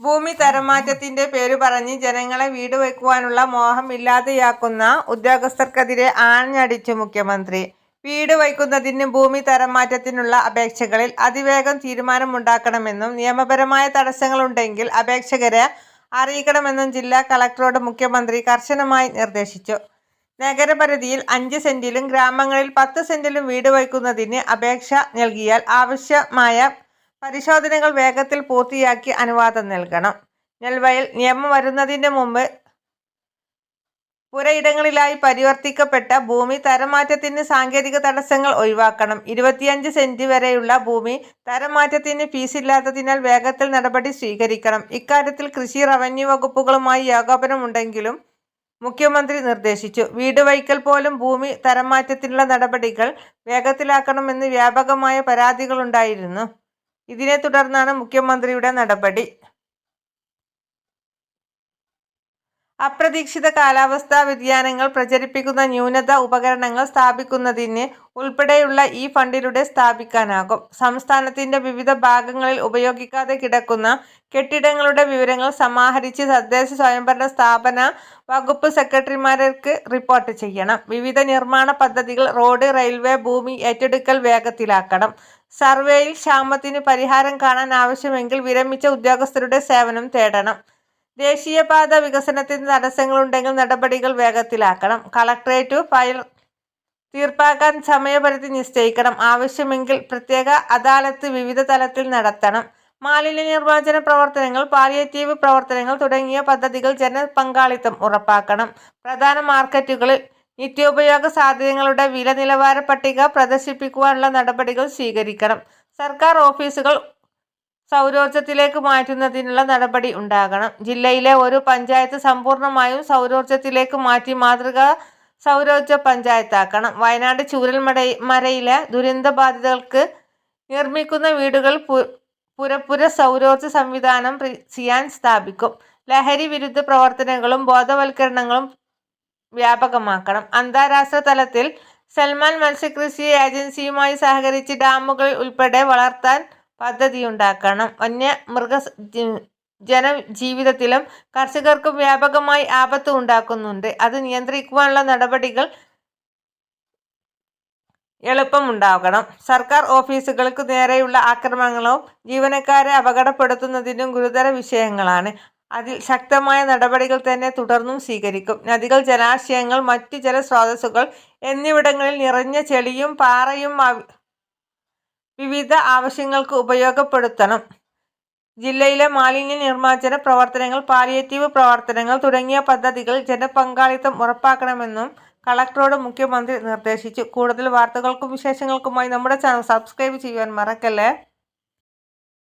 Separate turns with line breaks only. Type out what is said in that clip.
ഭൂമി തരംമാറ്റത്തിന്റെ പേരു പറഞ്ഞ് ജനങ്ങളെ വീട് വയ്ക്കുവാനുള്ള മോഹം ഇല്ലാതെയാക്കുന്ന ഉദ്യോഗസ്ഥർക്കെതിരെ ആഞ്ഞടിച്ചു മുഖ്യമന്ത്രി. വീട് വയ്ക്കുന്നതിന് ഭൂമി തരംമാറ്റത്തിനുള്ള അപേക്ഷകളിൽ അതിവേഗം തീരുമാനമുണ്ടാക്കണമെന്നും നിയമപരമായ തടസ്സങ്ങളുണ്ടെങ്കിൽ അപേക്ഷകരെ അറിയിക്കണമെന്നും ജില്ലാ കളക്ടറോട് മുഖ്യമന്ത്രി കർശനമായി നിർദ്ദേശിച്ചു. നഗരപരിധിയിൽ അഞ്ച് സെന്റിലും ഗ്രാമങ്ങളിൽ പത്ത് സെന്റിലും വീട് വയ്ക്കുന്നതിന് അപേക്ഷ നൽകിയാൽ ആവശ്യമായ പരിശോധനകൾ വേഗത്തിൽ പൂർത്തിയാക്കി അനുവാദം നൽകണം. നെൽവയൽ നിയമം വരുന്നതിന് മുമ്പ് പുരയിടങ്ങളിലായി പരിവർത്തിക്കപ്പെട്ട ഭൂമി തരമാറ്റത്തിന് സാങ്കേതിക തടസ്സങ്ങൾ ഒഴിവാക്കണം. ഇരുപത്തിയഞ്ച് സെന്റ് വരെയുള്ള ഭൂമി തരംമാറ്റത്തിന് ഫീസില്ലാത്തതിനാൽ വേഗത്തിൽ നടപടി സ്വീകരിക്കണം. ഇക്കാര്യത്തിൽ കൃഷി, റവന്യൂ വകുപ്പുകളുമായി ഏകോപനമുണ്ടെങ്കിലും മുഖ്യമന്ത്രി നിർദ്ദേശിച്ചു. വീട് വൈക്കൽ പോലും ഭൂമി തരമാറ്റത്തിനുള്ള നടപടികൾ വേഗത്തിലാക്കണമെന്ന് വ്യാപകമായ പരാതികളുണ്ടായിരുന്നു. ഇതിനെ തുടർന്നാണ് മുഖ്യമന്ത്രിയുടെ നടപടി. അപ്രതീക്ഷിത കാലാവസ്ഥാ വ്യതിയാനങ്ങൾ പ്രചരിപ്പിക്കുന്ന ന്യൂനത ഉപകരണങ്ങൾ സ്ഥാപിക്കുന്നതിന് ഉൾപ്പെടെയുള്ള ഈ ഫണ്ടിലൂടെ സ്ഥാപിക്കാനാകും. സംസ്ഥാനത്തിന്റെ വിവിധ ഭാഗങ്ങളിൽ ഉപയോഗിക്കാതെ കിടക്കുന്ന കെട്ടിടങ്ങളുടെ വിവരങ്ങൾ സമാഹരിച്ച് തദ്ദേശ സ്വയംഭരണ സ്ഥാപന വകുപ്പ് സെക്രട്ടറിമാർക്ക് റിപ്പോർട്ട് ചെയ്യണം. വിവിധ നിർമ്മാണ പദ്ധതികൾ, റോഡ്, റെയിൽവേ ഭൂമി ഏറ്റെടുക്കൽ വേഗത്തിലാക്കണം. സർവേയിൽ ക്ഷാമത്തിന് പരിഹാരം കാണാൻ ആവശ്യമെങ്കിൽ വിരമിച്ച ഉദ്യോഗസ്ഥരുടെ സേവനം തേടണം. ദേശീയപാത വികസനത്തിന് തടസ്സങ്ങളുണ്ടെങ്കിൽ നടപടികൾ വേഗത്തിലാക്കണം. കളക്ടറേറ്റു ഫയൽ തീർപ്പാക്കാൻ സമയപരിധി നിശ്ചയിക്കണം. ആവശ്യമെങ്കിൽ പ്രത്യേക അദാലത്ത് വിവിധ തലത്തിൽ നടത്തണം. മാലിന്യ നിർമ്മാർജന പ്രവർത്തനങ്ങൾ, പാലിയേറ്റീവ് പ്രവർത്തനങ്ങൾ തുടങ്ങിയ പദ്ധതികൾ ജനപങ്കാളിത്തം ഉറപ്പാക്കണം. പ്രധാന മാർക്കറ്റുകളിൽ നിത്യോപയോഗ സാധനങ്ങളുടെ വില നിലവാര പട്ടിക പ്രദർശിപ്പിക്കുവാനുള്ള നടപടികൾ സ്വീകരിക്കണം. സർക്കാർ ഓഫീസുകൾ സൗരോർജത്തിലേക്ക് മാറ്റുന്നതിനുള്ള നടപടി ഉണ്ടാകണം. ജില്ലയിലെ ഒരു പഞ്ചായത്ത് സമ്പൂർണമായും സൗരോർജത്തിലേക്ക് മാറ്റി മാതൃക സൗരോർജ പഞ്ചായത്താക്കണം. വയനാട് ചൂരൽമലയിലെ ദുരന്തബാധിതർക്ക് നിർമ്മിക്കുന്ന വീടുകൾ പുരപ്പുര സൗരോർജ സംവിധാനം സിയാൻ സ്ഥാപിക്കും. ലഹരി വിരുദ്ധ പ്രവർത്തനങ്ങളും ബോധവൽക്കരണങ്ങളും വ്യാപകമാക്കണം. അന്താരാഷ്ട്ര തലത്തിൽ സൽമാൻ മത്സ്യകൃഷി ഏജൻസിയുമായി സഹകരിച്ച് ഡാമുകൾ ഉൾപ്പെടെ വളർത്താൻ പദ്ധതിയുണ്ടാക്കണം. ജന ജീവിതത്തിലും കർഷകർക്ക് വ്യാപകമായി ആപത്ത് ഉണ്ടാക്കുന്നുണ്ട്. അത് നിയന്ത്രിക്കുവാനുള്ള നടപടികൾ എളുപ്പമുണ്ടാകണം. സർക്കാർ ഓഫീസുകൾക്ക് നേരെയുള്ള ആക്രമണങ്ങളും ജീവനക്കാരെ അപകടപ്പെടുത്തുന്നതിനും ഗുരുതര വിഷയങ്ങളാണ്. അതിൽ ശക്തമായ നടപടികൾ തന്നെ തുടർന്നും സ്വീകരിക്കും. നദികൾ, ജലാശയങ്ങൾ, മറ്റു ജലസ്രോതസ്സുകൾ എന്നിവിടങ്ങളിൽ നിറഞ്ഞ ചെളിയും പാറയും വിവിധ ആവശ്യങ്ങൾക്ക് ഉപയോഗപ്പെടുത്തണം. ജില്ലയിലെ മാലിന്യ നിർമ്മാർജന പ്രവർത്തനങ്ങൾ, പാലിയേറ്റീവ് പ്രവർത്തനങ്ങൾ തുടങ്ങിയ പദ്ധതികൾ ജനപങ്കാളിത്തം ഉറപ്പാക്കണമെന്നും കളക്ടറോട് മുഖ്യമന്ത്രി നിർദ്ദേശിച്ചു. കൂടുതൽ വാർത്തകൾക്കും വിശേഷങ്ങൾക്കുമായി നമ്മുടെ ചാനൽ സബ്സ്ക്രൈബ് ചെയ്യുവാൻ മറക്കല്ലേ.